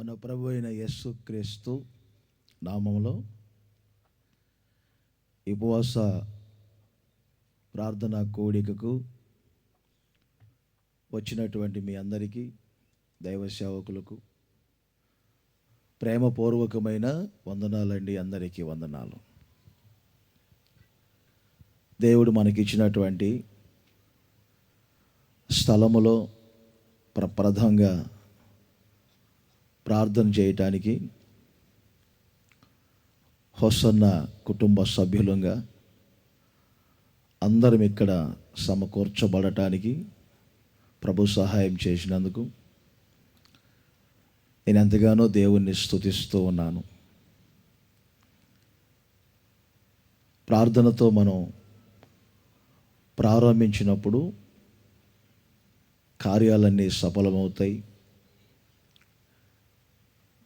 మన ప్రభు అయిన యస్సు క్రీస్తు నామంలో ఉపవాస ప్రార్థన కోడికకు వచ్చినటువంటి మీ అందరికీ దైవ సేవకులకు ప్రేమపూర్వకమైన వందనాలండి అందరికీ వందనాలు. దేవుడు మనకిచ్చినటువంటి స్థలములో ప్ర ప్రప్రదంగా ప్రార్థన చేయటానికి హొసన్న కుటుంబ సభ్యులంగా అందరం ఇక్కడ సమకూర్చబడటానికి ప్రభు సహాయం చేసినందుకు నేను ఎంతగానో దేవుణ్ణి స్తుతిస్తూ ఉన్నాను. ప్రార్థనతో మనం ప్రారంభించినప్పుడు కార్యాలన్నీ సఫలమవుతాయి.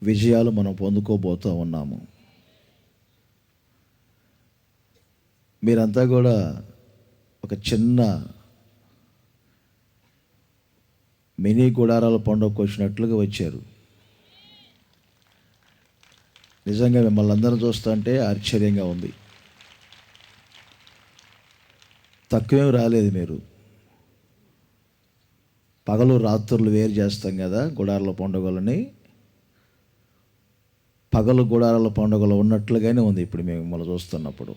విజయాలు మనం పొందుకోబోతూ ఉన్నాము. మీరంతా కూడా ఒక చిన్న మినీ గుడారాల పండుగకు వచ్చినట్లుగా వచ్చారు. నిజంగా మిమ్మల్ని అందరం చూస్తుంటే ఆశ్చర్యంగా ఉంది. తక్కువేం రాలేదు మీరు. పగలు రాత్రులు వేరు చేస్తాం కదా గుడారాల పండుగలని. పగలు గుడారాల పండుగలు ఉన్నట్లుగానే ఉంది ఇప్పుడు మేము మిమ్మల్ని చూస్తున్నప్పుడు.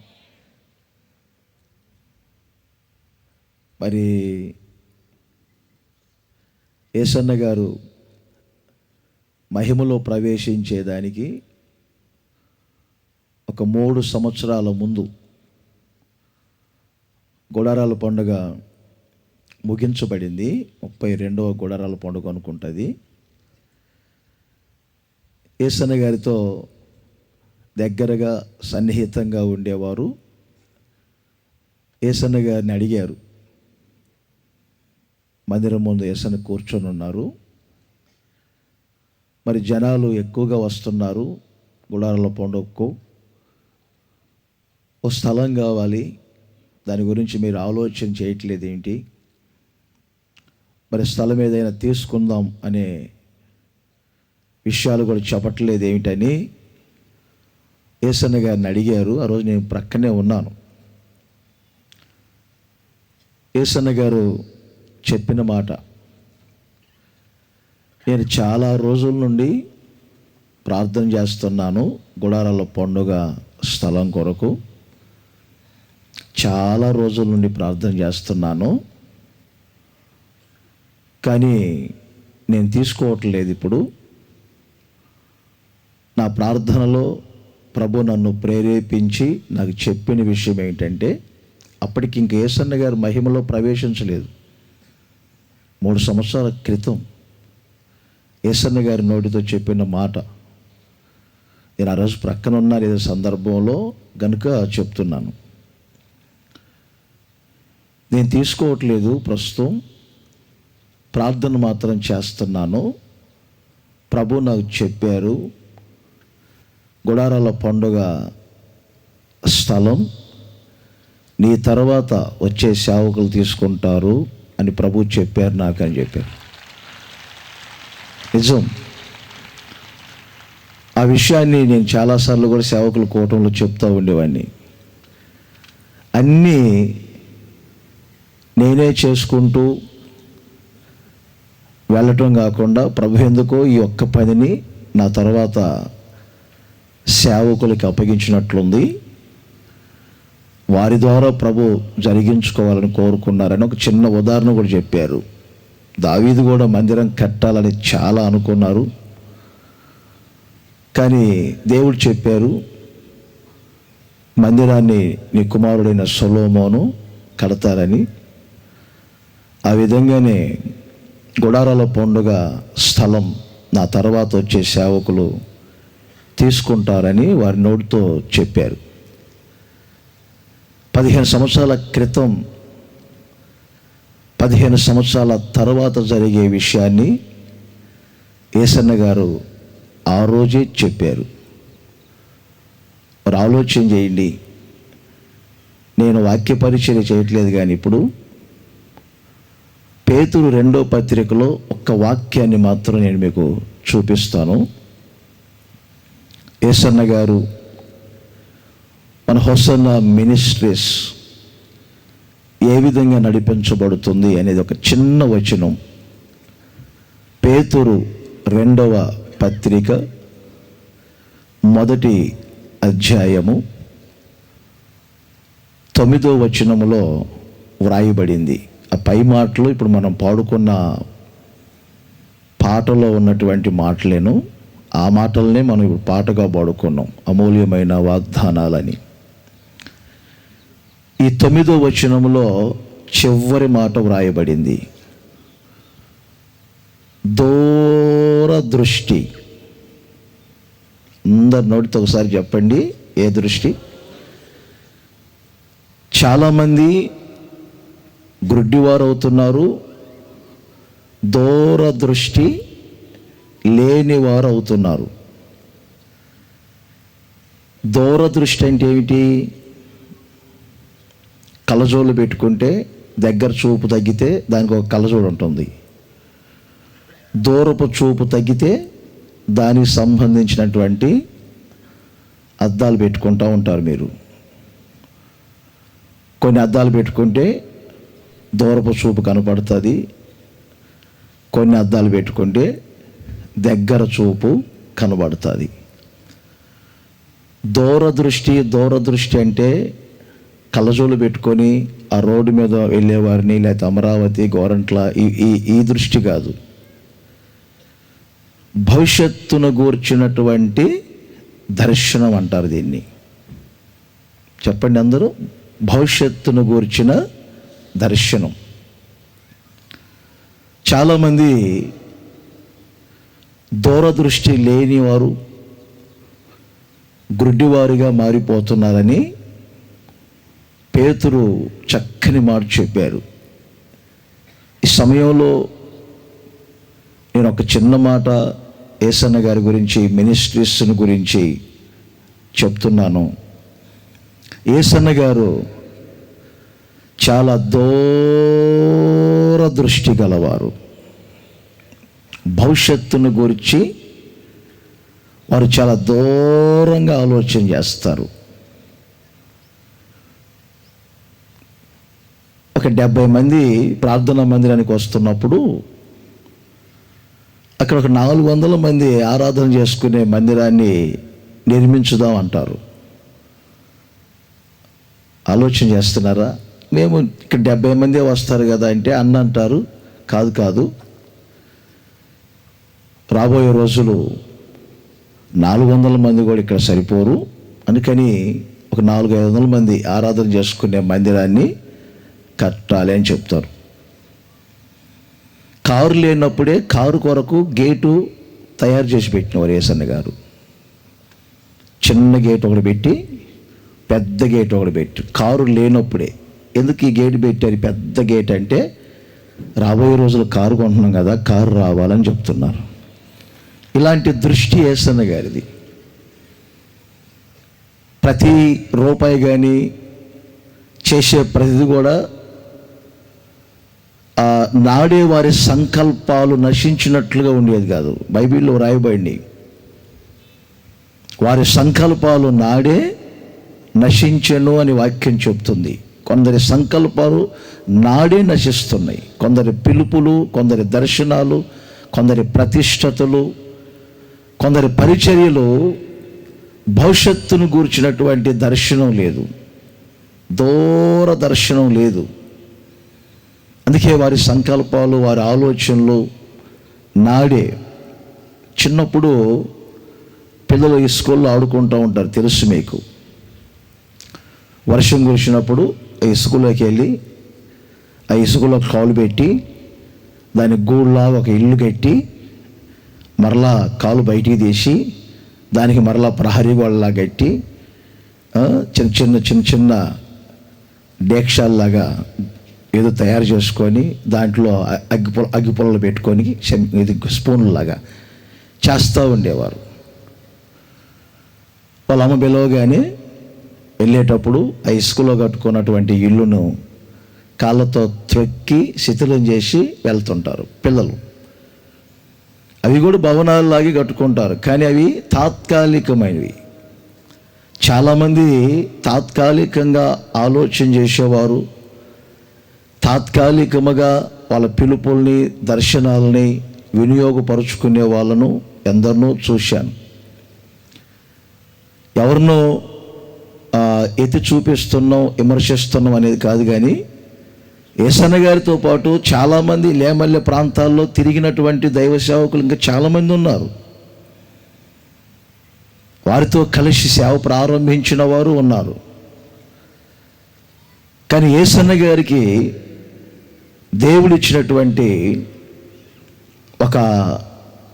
మరి ఏసన్న గారు మహిమలో ప్రవేశించేదానికి ఒక మూడు సంవత్సరాల ముందు గుడారాల పండుగ ముగించబడింది. ముప్పై రెండవ గుడారాల పండుగ అనుకుంటుంది. ఏసన్న గారితో దగ్గరగా సన్నిహితంగా ఉండేవారు. ఏసన్న గారిని అడిగారు. మందిరం ముందు ఏసన్న కూర్చొని ఉన్నారు. మరి జనాలు ఎక్కువగా వస్తున్నారు. గుడారాల పండుగకు ఓ స్థలం కావాలి. దాని గురించి మీరు ఆలోచన చేయట్లేదు ఏంటి? మరి స్థలం ఏదైనా తీసుకుందాం అనే విషయాలు కూడా చెప్పట్లేదు ఏమిటని ఏసన్న గారిని అడిగారు. ఆ రోజు నేను ప్రక్కనే ఉన్నాను. ఏసన్న గారు చెప్పిన మాట నేను చాలా రోజుల నుండి ప్రార్థన చేస్తున్నాను. గుడారాల పండుగ స్థలం కొరకు చాలా రోజుల నుండి ప్రార్థన చేస్తున్నాను. కానీ నేను తీసుకోవట్లేదు ఇప్పుడు. నా ప్రార్థనలో ప్రభు నన్ను ప్రేరేపించి నాకు చెప్పిన విషయం ఏంటంటే అప్పటికి ఇంక ఏసన్న గారు మహిమలో ప్రవేశించలేదు. మూడు సంవత్సరాల క్రితం ఏసన్న గారి నోటితో చెప్పిన మాట. నేను ఆ రోజు ప్రక్కన ఉన్న ఏదో సందర్భంలో గనుక చెప్తున్నాను. నేను తీసుకోవట్లేదు ప్రస్తుతం. ప్రార్థన మాత్రం చేస్తున్నాను. ప్రభు నాకు చెప్పారు గుడారాల పండుగ స్థలం. నీ తర్వాత వచ్చే సేవకులు తీసుకుంటారు అని ప్రభు చెప్పారు నాకని చెప్పారు. నిజం. ఆ విషయాన్ని నేను చాలాసార్లు కూడా సేవకుల కూటంలో చెప్తూ ఉండేవాడిని. అన్నీ నేనే చేసుకుంటూ వెళ్ళటం కాకుండా ప్రభు ఎందుకో ఈ ఒక్క పనిని నా తర్వాత సేవకులకి అప్పగించినట్లుంది. వారి ద్వారా ప్రభు జరిగించుకోవాలని కోరుకున్నారని ఒక చిన్న ఉదాహరణ కూడా చెప్పారు. దావీదు కూడా మందిరం కట్టాలని చాలా అనుకున్నారు. కానీ దేవుడు చెప్పారు మందిరాన్ని నీ కుమారుడైన సొలోమోను కడతారని. ఆ విధంగానే గుడారాల పండుగ స్థలం నా తర్వాత వచ్చే సేవకులు తీసుకుంటారని వారి నోటితో చెప్పారు. పదిహేను సంవత్సరాల క్రితం పదిహేను సంవత్సరాల తర్వాత జరిగే విషయాన్ని ఏసన్న గారు ఆ రోజే చెప్పారు. మరి ఆలోచన చేయండి. నేను వాక్య పరిచయం చేయట్లేదు కానీ ఇప్పుడు పేతురు రెండో పత్రికలో ఒక్క వాక్యాన్ని మాత్రం నేను మీకు చూపిస్తాను. ఏసన్న గారు మన హొసన్న మినిస్ట్రీస్ ఏ విధంగా నడిపించబడుతుంది అనేది ఒక చిన్న వచనం. పేతురు రెండవ పత్రిక మొదటి అధ్యాయము తొమ్మిదో వచనములో వ్రాయబడింది. ఆ పై మాటలు ఇప్పుడు మనం పాడుకున్న పాటలో ఉన్నటువంటి మాటలేను. ఆ మాటలనే మనం ఇప్పుడు పాటగా పాడుకున్నాం. అమూల్యమైన వాగ్దానాలని. ఈ తొమ్మిదో వచనంలో చివరి మాట వ్రాయబడింది. దూరదృష్టి. అందరు నోటితో ఒకసారి చెప్పండి ఏ దృష్టి? చాలామంది గ్రుడ్డివారు అవుతున్నారు దూరదృష్టి లేనివారు అవుతున్నారు. దూరదృష్టి అంటే ఏమిటి? కళ్ళజోళ్ళు పెట్టుకుంటే దగ్గర చూపు తగ్గితే దానికి ఒక కళ్ళజోడు ఉంటుంది దూరపు చూపు తగ్గితే దానికి సంబంధించినటువంటి అద్దాలు పెట్టుకుంటూ ఉంటారు మీరు. కొన్ని అద్దాలు పెట్టుకుంటే దూరపు చూపు కనపడుతుంది. కొన్ని అద్దాలు పెట్టుకుంటే దగ్గర చూపు కనబడుతుంది. దూరదృష్టి దూరదృష్టి అంటే కళ్ళజోలు పెట్టుకొని ఆ రోడ్డు మీద వెళ్ళేవారిని లేకపోతే అమరావతి గోరంట్ల ఈ ఈ ఈ దృష్టి కాదు. భవిష్యత్తును గూర్చినటువంటి దర్శనం అంటారు దీన్ని. చెప్పండి అందరూ? భవిష్యత్తును గూర్చిన దర్శనం. చాలామంది దూరదృష్టి లేనివారు గుడ్డివారిగా మారిపోతున్నారని పేతురు చక్కని మాట చెప్పారు. ఈ సమయంలో నేను ఒక చిన్న మాట ఏసన్న గారి గురించి మినిస్ట్రీస్ని గురించి చెప్తున్నాను. ఏసన్న గారు చాలా దూరదృష్టి గలవారు. భవిష్యత్తును గురించి వారు చాలా దూరంగా ఆలోచన చేస్తారు. ఒక డెబ్బై మంది ప్రార్థనా మందిరానికి వస్తున్నప్పుడు అక్కడ ఒక నాలుగు వందల మంది ఆరాధన చేసుకునే మందిరాన్ని నిర్మించుదాం అంటారు. ఆలోచన చేస్తున్నారా? మేము ఇక్కడ డెబ్బై మందే వస్తారు కదా అంటే అన్న అంటారు. కాదు కాదు. రాబోయే రోజులు నాలుగు వందల మంది కూడా ఇక్కడ సరిపోరు. అందుకని ఒక నాలుగు ఐదు వందల మంది ఆరాధన చేసుకునే మందిరాన్ని కట్టాలి అని చెప్తారు. కారు లేనప్పుడే కారు కొరకు గేటు తయారు చేసి పెట్టినవారు ఏసన్న గారు. చిన్న గేట్ ఒకటి పెట్టి పెద్ద గేట్ ఒకటి పెట్టి. కారు లేనప్పుడే. ఎందుకు ఈ గేట్ పెట్టారు? పెద్ద గేట్ అంటే రాబోయే రోజులు కారు కొంటున్నాం కదా కారు రావాలని చెప్తున్నారు. ఇలాంటి దృష్టి ఏసన్న గారిది. ప్రతి రూపాయి కానీ చేసే ప్రతిది కూడా ఆ నాడే వారి సంకల్పాలు నశించినట్లుగా ఉండేది కాదు. బైబిల్లో రాయబడి వారి సంకల్పాలు నాడే నశించను అని వాక్యం చెప్తుంది. కొందరి సంకల్పాలు నాడే నశిస్తున్నాయి. కొందరి పిలుపులు కొందరి దర్శనాలు కొందరి ప్రతిష్టతలు కొందరి పరిచర్యలు భవిష్యత్తును గూర్చినటువంటి దర్శనం లేదు. దూర దర్శనం లేదు. అందుకే వారి సంకల్పాలు వారి ఆలోచనలు నాడే. చిన్నప్పుడు పిల్లలు ఈ స్కూల్లో ఆడుకుంటూ ఉంటారు తెలుసు మీకు. వర్షం కురిసినప్పుడు ఆ ఇసుకలోకి వెళ్ళి ఆ ఇసుకలో కాలు పెట్టి దాని గూళ్ళ ఒక ఇల్లు కట్టి మరలా కాలు బయటికి తీసి దానికి మరలా ప్రహరీ గోడలా కట్టి చిన్న చిన్న చిన్న చిన్న డేక్షాల్లాగా ఏదో తయారు చేసుకొని దాంట్లో అగ్గి పొల అగ్గి పొలలు పెట్టుకొని ఇది స్పూన్లాగా చేస్తూ ఉండేవారు. వాళ్ళ అమ్మ పిలవగానే వెళ్ళేటప్పుడు ఆ ఇసుకలో కట్టుకున్నటువంటి ఇల్లును కాళ్ళతో త్రొక్కి శిథిలం చేసి వెళ్తుంటారు పిల్లలు. అవి కూడా భవనాలలాగే కట్టుకుంటారు. కానీ అవి తాత్కాలికమైనవి. చాలామంది తాత్కాలికంగా ఆలోచన చేసేవారు. తాత్కాలికముగా వాళ్ళ పిలుపుల్ని దర్శనాలని వినియోగపరుచుకునే వాళ్ళను ఎందరినో చూశాను. ఎవరినో ఎత్తి చూపిస్తున్నాం విమర్శిస్తున్నాం అనేది కాదు కానీ ఏసన్న గారితో పాటు చాలామంది లేమల్లె ప్రాంతాల్లో తిరిగినటువంటి దైవ సేవకులు ఇంకా చాలామంది ఉన్నారు. వారితో కలిసి సేవ ప్రారంభించిన వారు ఉన్నారు. కానీ ఏసన్న గారికి దేవుడిచ్చినటువంటి ఒక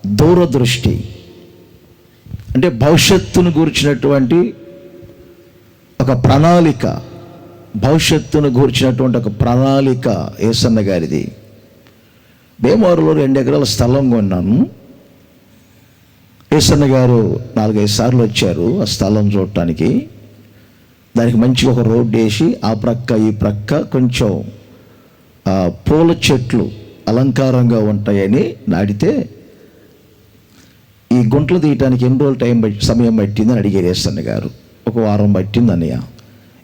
దూరదృష్టి అంటే భవిష్యత్తును గురించినటువంటి ఒక ప్రణాళిక భవిష్యత్తును గూర్చినటువంటి ఒక ప్రణాళిక ఏసన్న గారిది. భీమవరంలో రెండు ఎకరాల స్థలం కొన్నాను. ఏసన్న గారు నాలుగైదు సార్లు వచ్చారు ఆ స్థలం చూడటానికి. దానికి మంచిగా ఒక రోడ్డు వేసి ఆ ప్రక్క ఈ ప్రక్క కొంచెం పూల చెట్లు అలంకారంగా ఉంటాయని నాటితే ఈ గుంటలు తీయటానికి ఎన్ని రోజులు టైం సమయం పట్టిందని అడిగారు ఏసన్న గారు. ఒక వారం పట్టింది అన్నయ్య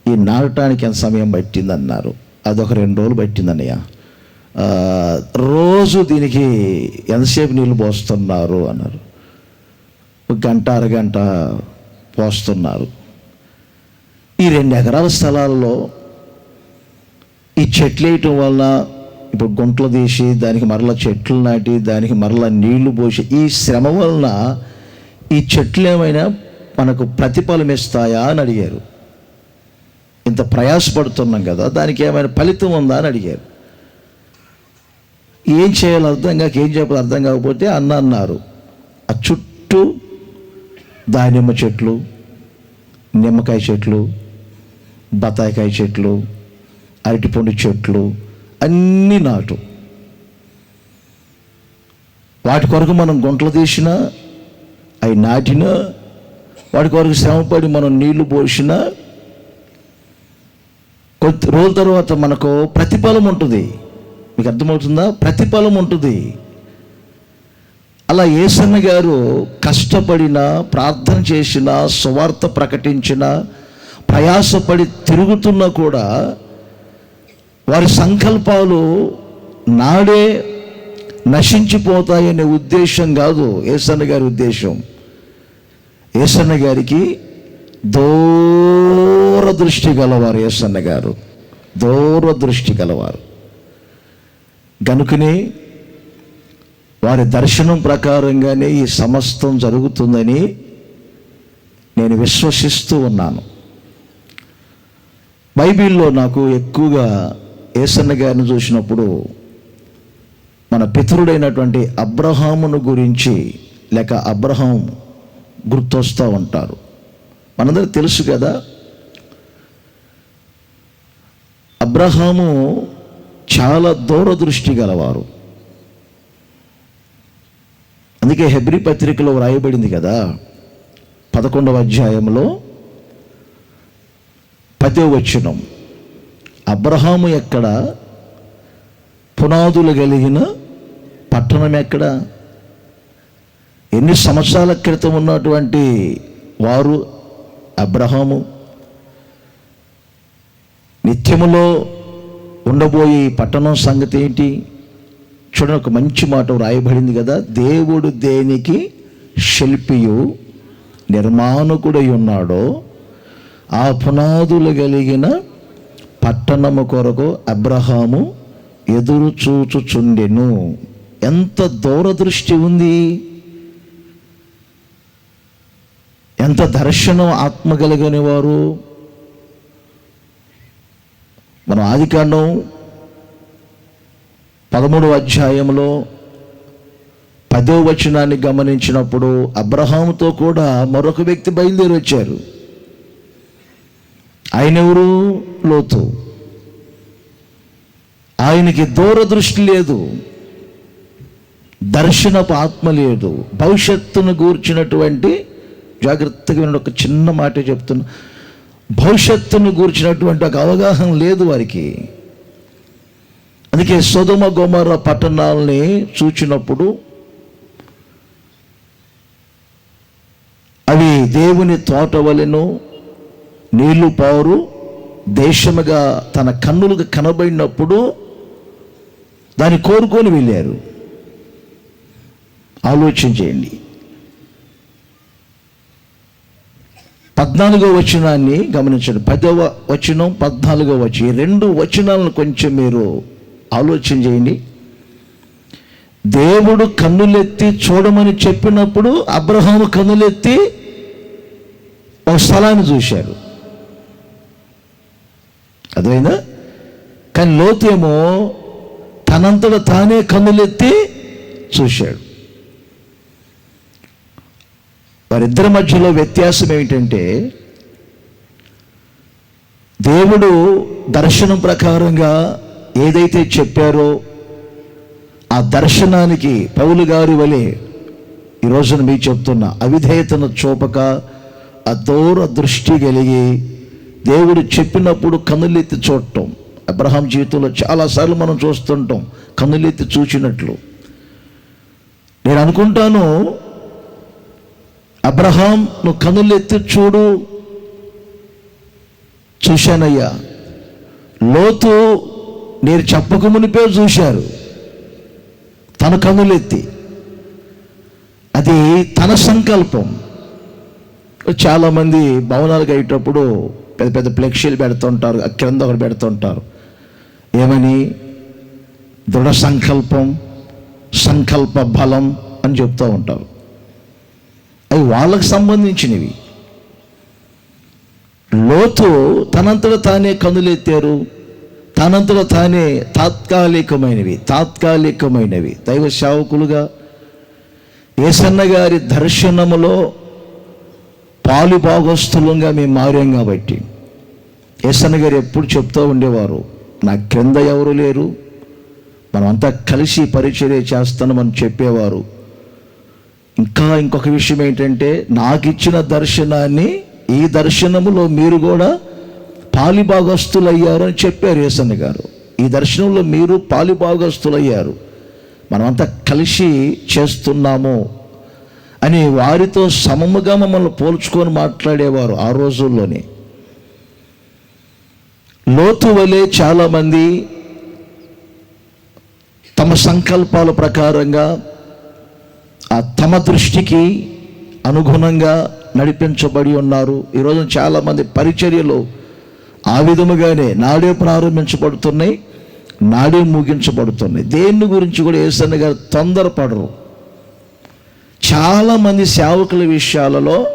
ఈ నాటడానికి ఎంత సమయం పట్టిందన్నారు? అదొక రెండు రోజులు పట్టిందన్నయ్య. రోజు దీనికి ఎంతసేపు నీళ్ళు పోస్తున్నారు అన్నారు. గంట అరగంట పోస్తున్నారు. ఈ రెండు ఎకరాల స్థలాల్లో ఈ చెట్లు వేయటం వల్ల ఇప్పుడు గుంటలు తీసి దానికి మరలా చెట్లు నాటి దానికి మరలా నీళ్ళు పోసి ఈ శ్రమ వలన ఈ చెట్లు ఏమైనా మనకు ప్రతిఫలం ఇస్తాయా అని అడిగారు. ఇంత ప్రయాసపడుతున్నాం కదా దానికి ఏమైనా ఫలితం ఉందా అని అడిగారు. ఏం చేయాలో అర్థం కాక ఏం చేయాలో అర్థం కాకపోతే అన్న అన్నారు ఆ చుట్టూ దానిమ్మ చెట్లు నిమ్మకాయ చెట్లు బత్తాయికాయ చెట్లు అరటిపండు చెట్లు అన్నీ నాటు. వాటి కొరకు మనం గుంటలు తీసినా అవి నాటినా వాటి కొరకు శ్రమపడి మనం నీళ్ళు పోసినా కొద్ది రోజుల తర్వాత మనకు ప్రతిఫలం ఉంటుంది. మీకు అర్థమవుతుందా? ప్రతిఫలం ఉంటుంది. అలా ఏసన్న గారు కష్టపడిన ప్రార్థన చేసిన సువార్త ప్రకటించిన ప్రయాసపడి తిరుగుతున్నా కూడా వారి సంకల్పాలు నాడే నశించిపోతాయనే ఉద్దేశం కాదు ఏసన్న గారి ఉద్దేశం. ఏసన్న గారికి దూరదృష్టి గలవారు ఏసన్న గారు. దూరదృష్టి గలవారు. గనుకనే వారి దర్శనం ప్రకారంగానే ఈ సమస్తం జరుగుతుందని నేను విశ్వసిస్తూ ఉన్నాను. బైబిల్లో నాకు ఎక్కువగా ఏసన్న గారిని చూసినప్పుడు మన పితరుడైనటువంటి అబ్రహామును గురించి లేక అబ్రహాం గుర్తొస్తూ ఉంటారు. మనందరూ తెలుసు కదా అబ్రహాము చాలా దూరదృష్టి గలవారు. అందుకే హెబ్రి పత్రికలో వ్రాయబడింది కదా పదకొండవ అధ్యాయంలో పదే వచనం అబ్రహాము ఎక్కడ? పునాదులు కలిగిన పట్టణం ఎక్కడ? ఎన్ని సంవత్సరాల క్రితం ఉన్నటువంటి వారు అబ్రహాము నిత్యములో ఉండబోయే పట్టణం సంగతి ఏంటి? చూడండి ఒక మంచి మాట రాయబడింది కదా దేవుడు దేనికి శిల్పియు నిర్మాణకుడై ఉన్నాడో ఆ పునాదులు కలిగిన పట్టణము కొరకు అబ్రహాము ఎదురు చూచుచుండెను. ఎంత దూరదృష్టి ఉంది! ఎంత దర్శనం ఆత్మ కలిగిన వారు మనం ఆదికాండం పదమూడవ అధ్యాయంలో పదో వచనాన్ని గమనించినప్పుడు అబ్రహాముతో కూడా మరొక వ్యక్తి బయలుదేరి వచ్చారు. ఆయన ఎవరు? లోతు. ఆయనకి దూరదృష్టి లేదు. దర్శనపు ఆత్మ లేదు. భవిష్యత్తును గూర్చినటువంటి జాగ్రత్తగా వినండి ఒక చిన్న మాటే చెప్తున్నా. భవిష్యత్తును గూర్చినటువంటి ఒక అవగాహన లేదు వారికి. అందుకే సోదమ గోమర పట్టణాలని చూచినప్పుడు అవి దేవుని తోట వలెను నీళ్ళు పారు దేశముగా తన కన్నులకు కనబడినప్పుడు దాన్ని కోరుకొని వెళ్ళారు. ఆలోచించేయండి పద్నాలుగో వచనాన్ని గమనించండి. పదవ వచనం పద్నాలుగో వచనం. రెండు వచనాలను కొంచెం మీరు ఆలోచన చేయండి. దేవుడు కన్నులెత్తి చూడమని చెప్పినప్పుడు అబ్రహాము కన్నులెత్తి ఒక స్థలాన్ని చూశాడు. అదైనా కానీ లోతేమో తనంతట తానే కన్నులెత్తి చూశాడు. వారిద్దరి మధ్యలో వ్యత్యాసం ఏమిటంటే దేవుడు దర్శనం ప్రకారంగా ఏదైతే చెప్పారో ఆ దర్శనానికి పౌలు గారి వలె ఈ రోజున మీకు చెప్తున్న అవిధేయతను చూపక అదూర దృష్టి కలిగి దేవుడు చెప్పినప్పుడు కన్నులెత్తి చూడటం. అబ్రహాం జీవితంలో చాలాసార్లు మనం చూస్తుంటాం కన్నులెత్తి చూచినట్లు. నేను అనుకుంటాను అబ్రహాం నువ్వు కన్నులెత్తి చూడు. చూశానయ్యా. లోతు నేను చెప్పక మునిపే చూశారు. తన కనులెత్తి. అది తన సంకల్పం. చాలామంది భవనాలు అయ్యేటప్పుడు పెద్ద పెద్ద ఫ్లెక్సీలు పెడుతుంటారు క్రింద ఒకటి పెడుతుంటారు. ఏమని? దృఢ సంకల్పం సంకల్ప బలం అని చెప్తూ ఉంటారు. వాళ్ళకు సంబంధించినవి. లోతు తనంతట తానే కనులెత్తారు తనంతట తానే తాత్కాలికమైనవి తాత్కాలికమైనవి. దైవ సేవకులుగా ఏసన్న గారి దర్శనములో పాలు భాగస్థులంగా మేము మారాం కాబట్టి. ఏసన్న గారు ఎప్పుడు చెప్తూ ఉండేవారు నా క్రింద ఎవరు లేరు? మనమంతా కలిసి పరిచర్య చేస్తామని చెప్పేవారు. ఇంకా ఇంకొక విషయం ఏంటంటే నాకు ఇచ్చిన దర్శనాన్ని ఈ దర్శనములో మీరు కూడా పాలిభాగస్తులయ్యారు అని చెప్పారు యేసన్న గారు. ఈ దర్శనంలో మీరు పాలిభాగస్తులయ్యారు మనమంతా కలిసి చేస్తున్నాము అని వారితో సమముగా మమ్మల్ని పోల్చుకొని మాట్లాడేవారు ఆ రోజుల్లోనే. లోతు వలె చాలామంది తమ సంకల్పాల ప్రకారంగా తమ దృష్టికి అనుగుణంగా నడిపించబడి ఉన్నారు. ఈరోజు చాలామంది పరిచర్యలు ఆ విధముగానే నాడే ప్రారంభించబడుతున్నాయి నాడే ముగించబడుతున్నాయి. దేన్ని గురించి కూడా ఏసన్న గారు తొందరపడరు. చాలామంది సేవకుల విషయాలలో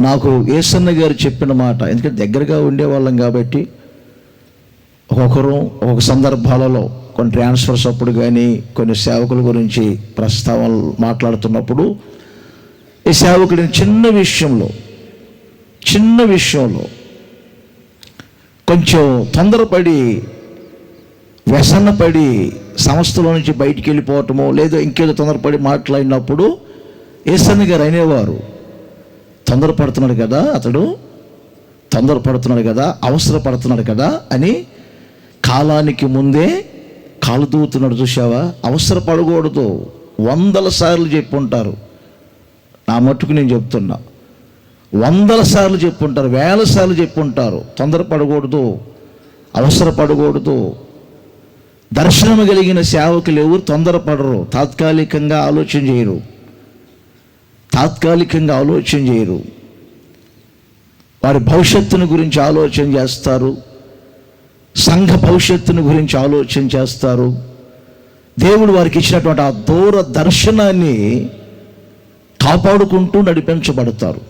నాకు ఏసన్న గారు చెప్పిన మాట ఎందుకంటే దగ్గరగా ఉండేవాళ్ళం కాబట్టి ఒక్కొక్కరు ఒక్కొక్క సందర్భాలలో కొన్ని ట్రాన్స్ఫర్స్ అప్పుడు కానీ కొన్ని సేవకుల గురించి ప్రస్తావనలు మాట్లాడుతున్నప్పుడు ఈ సేవకుడిని చిన్న విషయంలో చిన్న విషయంలో కొంచెం తొందరపడి వ్యసనపడి సంస్థలో నుంచి బయటికి వెళ్ళిపోవటమో లేదో ఇంకేదో తొందరపడి మాట్లాడినప్పుడు ఏసన్న గారు అనేవారు తొందరపడుతున్నాడు కదా అతడు తొందరపడుతున్నాడు కదా అవసరపడుతున్నాడు కదా అని కాలానికి ముందే కాలు దూవుతున్నాడు చూసావా అవసరపడకూడదు వందల సార్లు చెప్పుంటారు. నా మట్టుకు నేను చెప్తున్నా. వందల సార్లు చెప్పుంటారు. వేల సార్లు చెప్పుంటారు. తొందరపడకూడదు అవసరపడకూడదు దర్శనం కలిగిన సేవకులు ఎవరు తొందరపడరు తాత్కాలికంగా ఆలోచన చేయరు. తాత్కాలికంగా ఆలోచన చేయరు. వారి భవిష్యత్తును గురించి ఆలోచన చేస్తారు. సంఘ భవిష్యత్తును గురించి ఆలోచన చేస్తారు. దేవుడు వారికి ఇచ్చినటువంటి ఆ దూర దర్శనాన్ని కాపాడుకుంటూ నడిపించబడతారు.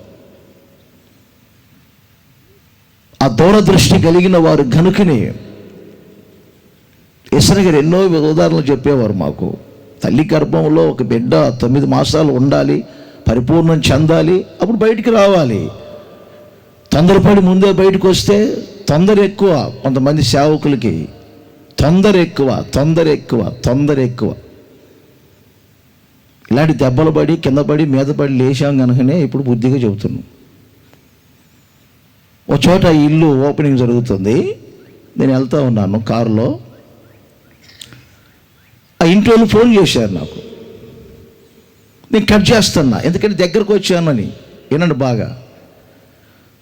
ఆ దూరదృష్టి కలిగిన వారు గనుకనే ఇసరి గారు ఎన్నో ఉదాహరణలు చెప్పేవారు మాకు. తల్లి గర్భంలో ఒక బిడ్డ తొమ్మిది మాసాలు ఉండాలి పరిపూర్ణం చెందాలి అప్పుడు బయటికి రావాలి. తొందరపడి ముందే బయటకు వస్తే తొందర ఎక్కువ కొంతమంది సేవకులకి తొందర ఎక్కువ తొందర ఎక్కువ తొందర ఎక్కువ ఇలాంటి దెబ్బలు పడి కింద పడి మీద పడి లేచాం కనుకనే ఇప్పుడు బుద్ధిగా చెబుతున్నాం. ఒక చోట ఇల్లు ఓపెనింగ్ జరుగుతుంది. నేను వెళ్తా ఉన్నాను కారులో. ఆ ఇంటి వాళ్ళు ఫోన్ చేశారు నాకు. నేను కట్ చేస్తున్నా ఎందుకంటే దగ్గరకు వచ్చానని. వినండి బాగా.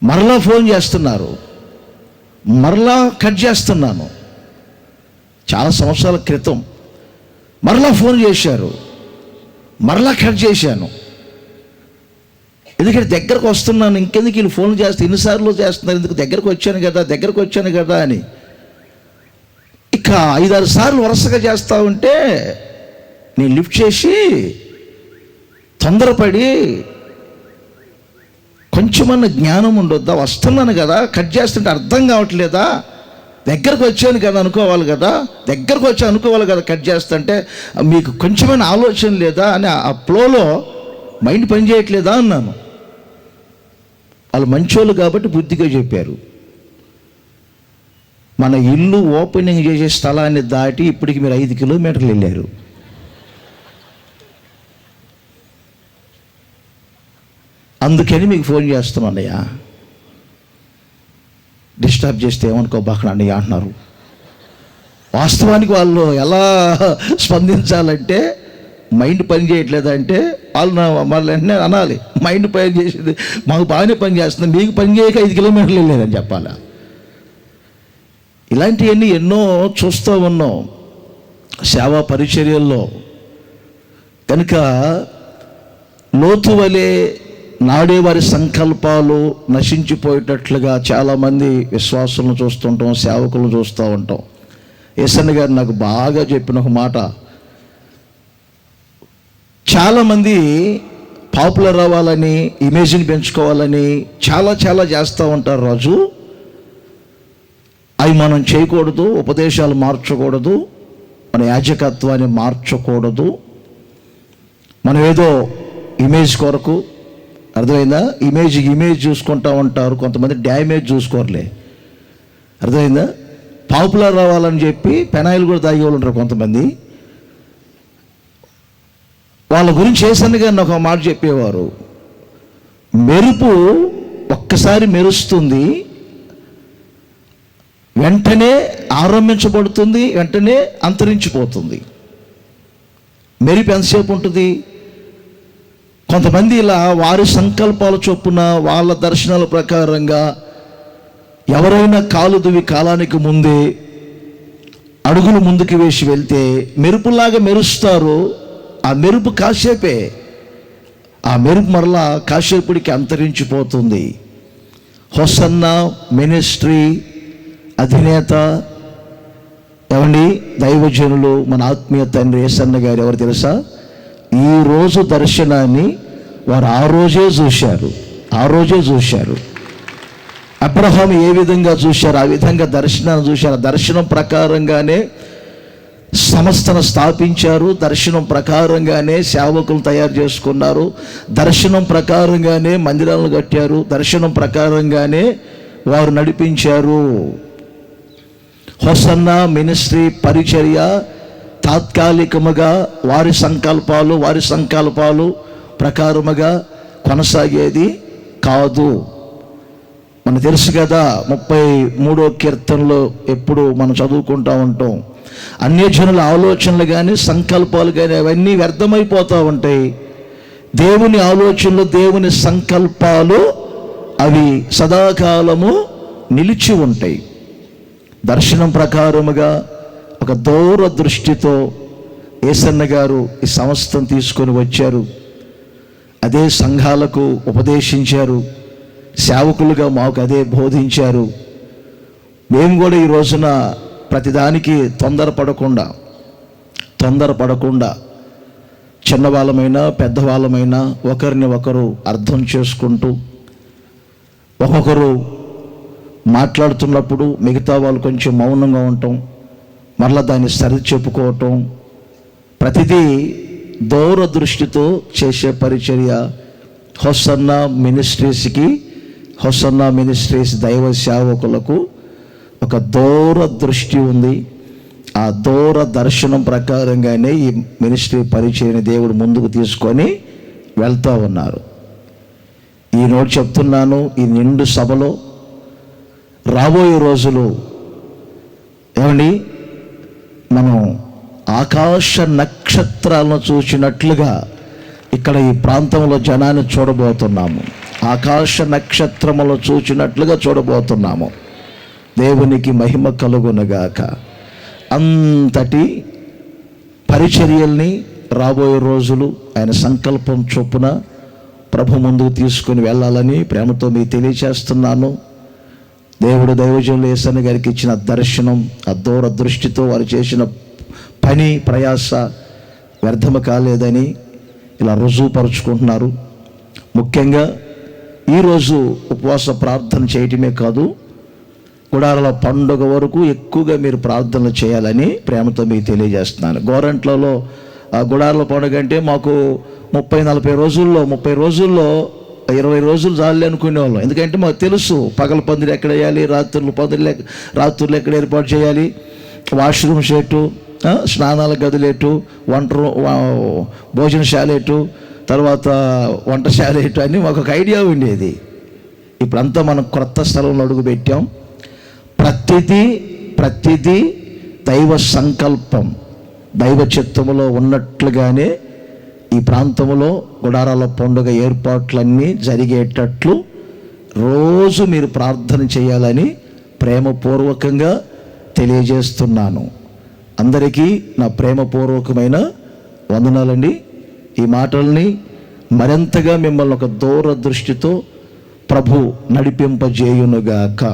మరలా ఫోన్ చేస్తున్నారు. మరలా కట్ చేస్తున్నాను. చాలా సంవత్సరాల క్రితం మరలా ఫోన్ చేశారు. మరలా కట్ చేశాను. ఎందుకంటే దగ్గరకు వస్తున్నాను ఇంకెందుకు వీళ్ళు ఫోన్ చేస్తే ఎన్నిసార్లు చేస్తున్నారు ఎందుకు దగ్గరకు వచ్చాను కదా దగ్గరకు వచ్చాను కదా అని. ఇక ఐదారు సార్లు వరుసగా చేస్తా ఉంటే నేను లిఫ్ట్ చేసి తొందరపడి కొంచెమన్న జ్ఞానం ఉండొద్దా? వస్తున్నాను కదా కట్ చేస్తుంటే అర్థం కావట్లేదా? దగ్గరకు వచ్చాను కదా అనుకోవాలి కదా దగ్గరకు వచ్చి అనుకోవాలి కదా కట్ చేస్తుంటే మీకు కొంచెమైన ఆలోచన లేదా అని ఆ ఫ్లోలో మైండ్ పనిచేయట్లేదా అన్నాను. వాళ్ళు మంచోళ్ళు కాబట్టి బుద్ధిగా చెప్పారు. మన ఇల్లు ఓపెనింగ్ చేసే స్థలాన్ని దాటి ఇప్పటికి మీరు ఐదు కిలోమీటర్లు వెళ్ళారు. అందుకని మీకు ఫోన్ చేస్తున్నాను డిస్టర్బ్ చేస్తే ఏమనుకోబాకండి అన్నయ్య అంటున్నారు. వాస్తవానికి వాళ్ళు ఎలా స్పందించాలంటే మైండ్ పని చేయట్లేదంటే వాళ్ళు నా- మళ్ళీ వెంటనే అనాలి. మైండ్ పని చేసేది మాకు బాగానే పని చేస్తుంది మీకు పని చేయక ఐదు కిలోమీటర్లు వెళ్ళలేదని చెప్పాలా? ఇలాంటివన్నీ ఎన్నో చూస్తూ ఉన్నాం సేవా పరిచర్యల్లో. కనుక లోతు వలె నాడే వారి సంకల్పాలు నశించిపోయేటట్లుగా చాలామంది విశ్వాసులను చూస్తుంటాం సేవకులను చూస్తూ ఉంటాం. ఏసన్న గారు నాకు బాగా చెప్పిన ఒక మాట. చాలామంది పాపులర్ అవ్వాలని ఇమేజ్ని పెంచుకోవాలని చాలా చాలా చేస్తూ ఉంటారు రాజు. అవి మనం చేయకూడదు ఉపదేశాలు మార్చకూడదు మన యాజకత్వాన్ని మార్చకూడదు. మనం ఏదో ఇమేజ్ కొరకు అర్థమైందా? ఇమేజ్ ఇమేజ్ చూసుకుంటా ఉంటారు. కొంతమంది డ్యామేజ్ చూసుకోరులే. అర్థమైందా? పాపులర్ అవ్వాలని చెప్పి పెనాయిల్ కూడా తాగే వాళ్ళు ఉంటారు కొంతమంది. వాళ్ళ గురించి చేశాను కానీ ఒక మాట చెప్పేవారు. మెరుపు ఒక్కసారి మెరుస్తుంది. వెంటనే ఆరంభించబడుతుంది వెంటనే అంతరించిపోతుంది. మెరుపు ఎంతసేపు ఉంటుంది? కొంతమంది ఇలా వారి సంకల్పాల చొప్పున వాళ్ళ దర్శనాల ప్రకారంగా ఎవరైనా కాలు దువి కాలానికి ముందే అడుగులు ముందుకు వేసి వెళ్తే మెరుపులాగా మెరుస్తారు. ఆ మెరుపు కాసేపే ఆ మెరుపు మరలా కాసేపుడికి అంతరించిపోతుంది. హొసన్న మినిస్ట్రీ అధినేత ఏమండి దైవజనులు మన ఆత్మీయ తండ్రి ఏసన్న గారు ఎవరు తెలుసా? ఈ రోజు దర్శనాన్ని వారు ఆ రోజే చూశారు. ఆ రోజే చూశారు. అబ్రహాం ఏ విధంగా చూశారు? ఆ విధంగా దర్శనాన్ని చూశారు. దర్శనం ప్రకారంగానే సంస్థను స్థాపించారు. దర్శనం ప్రకారంగానే సేవకులు తయారు చేసుకున్నారు. దర్శనం ప్రకారంగానే మందిరాలను కట్టారు. దర్శనం ప్రకారంగానే వారు నడిపించారు. హొసన్న మినిస్ట్రీ పరిచర్య తాత్కాలికముగా వారి సంకల్పాలు వారి సంకల్పాలు ప్రకారముగా కొనసాగేది కాదు. మనకు తెలుసు కదా ముప్పై మూడో కీర్తనలో ఎప్పుడు మనం చదువుకుంటూ ఉంటాం. అన్యజనుల ఆలోచనలు కానీ సంకల్పాలు కానీ అవన్నీ వ్యర్థమైపోతూ ఉంటాయి. దేవుని ఆలోచనలు దేవుని సంకల్పాలు అవి సదాకాలము నిలిచి ఉంటాయి. దర్శనం ప్రకారముగా ఒక దూర దృష్టితో ఏసన్న గారు ఈ సంస్థను తీసుకొని వచ్చారు. అదే సంఘాలకు ఉపదేశించారు. సేవకులుగా మాకు అదే బోధించారు. మేము కూడా ఈ రోజున ప్రతిదానికి తొందరపడకుండా తొందరపడకుండా చిన్నవాళ్ళమైనా పెద్దవాళ్ళమైనా ఒకరిని ఒకరు అర్థం చేసుకుంటూ ఒక్కొక్కరు మాట్లాడుతున్నప్పుడు మిగతా వాళ్ళు కొంచెం మౌనంగా ఉంటాం. మరలా దాన్ని సరి చెప్పుకోవటం ప్రతిదీ దూర దృష్టితో చేసే పరిచర్య. హొసన్న మినిస్ట్రీస్కి హొసన్న మినిస్ట్రీస్ దైవ సేవకులకు ఒక దూర దృష్టి ఉంది. ఆ దూర దర్శనం ప్రకారంగానే ఈ మినిస్ట్రీ పరిచయని దేవుడు ముందుకు తీసుకొని వెళ్తూ ఉన్నారు. ఈ నోటి చెప్తున్నాను ఈ నిండు సభలో రాబోయే రోజులు ఏమండి? మనం ఆకాశ నక్షత్రాలను చూసినట్లుగా ఇక్కడ ఈ ప్రాంతంలో జనాన్ని చూడబోతున్నాము. ఆకాశ నక్షత్రములు చూచినట్లుగా చూడబోతున్నాము. దేవునికి మహిమ కలుగునగాక. అంతటి పరిచర్యల్ని రాబోయే రోజులు ఆయన సంకల్పం చొప్పున ప్రభు ముందుకు తీసుకుని వెళ్ళాలని ప్రేమతో మీకు తెలియచేస్తున్నాను. దేవుడు దైవజనులు ఏసన్న గారికి ఇచ్చిన దర్శనం ఆ దూర దృష్టితో వారు చేసిన పని ప్రయాస వ్యర్థము కాలేదని ఇలా రుజువుపరుచుకుంటున్నారు. ముఖ్యంగా ఈరోజు ఉపవాస ప్రార్థన చేయటమే కాదు గుడారాల పండుగ వరకు ఎక్కువగా మీరు ప్రార్థనలు చేయాలని ప్రేమతో మీకు తెలియజేస్తున్నాను. గోరంట్లలో ఆ గుడారాల పండుగ అంటే మాకు ముప్పై నలభై రోజుల్లో ముప్పై రోజుల్లో ఇరవై రోజులు చాలు అనుకునేవాళ్ళం. ఎందుకంటే మాకు తెలుసు పగల పందిరి ఎక్కడ వేయాలి రాత్రులు పందిరి రాత్రులు ఎక్కడ ఏర్పాటు చేయాలి వాష్రూమ్ షేటు స్నానాల గదులేటు వంట భోజనశాల ఎటు తర్వాత వంటశాల ఎటు అని మాకు ఒక ఐడియా ఉండేది. ఇప్పుడంతా మనం క్రొత్త స్థలంలో అడుగు పెట్టాం ప్రతిదీ ప్రతిదీ దైవ సంకల్పం. దైవ చిత్తములో ఉన్నట్లుగానే ఈ ప్రాంతంలో గుడారాల పండుగ ఏర్పాట్లన్నీ జరిగేటట్లు రోజు మీరు ప్రార్థన చేయాలని ప్రేమపూర్వకంగా తెలియజేస్తున్నాను. అందరికీ నా ప్రేమపూర్వకమైన వందనాలండి. ఈ మాటల్ని మరింతగా మిమ్మల్ని ఒక దూర దృష్టితో ప్రభు నడిపింపజేయునుగాక.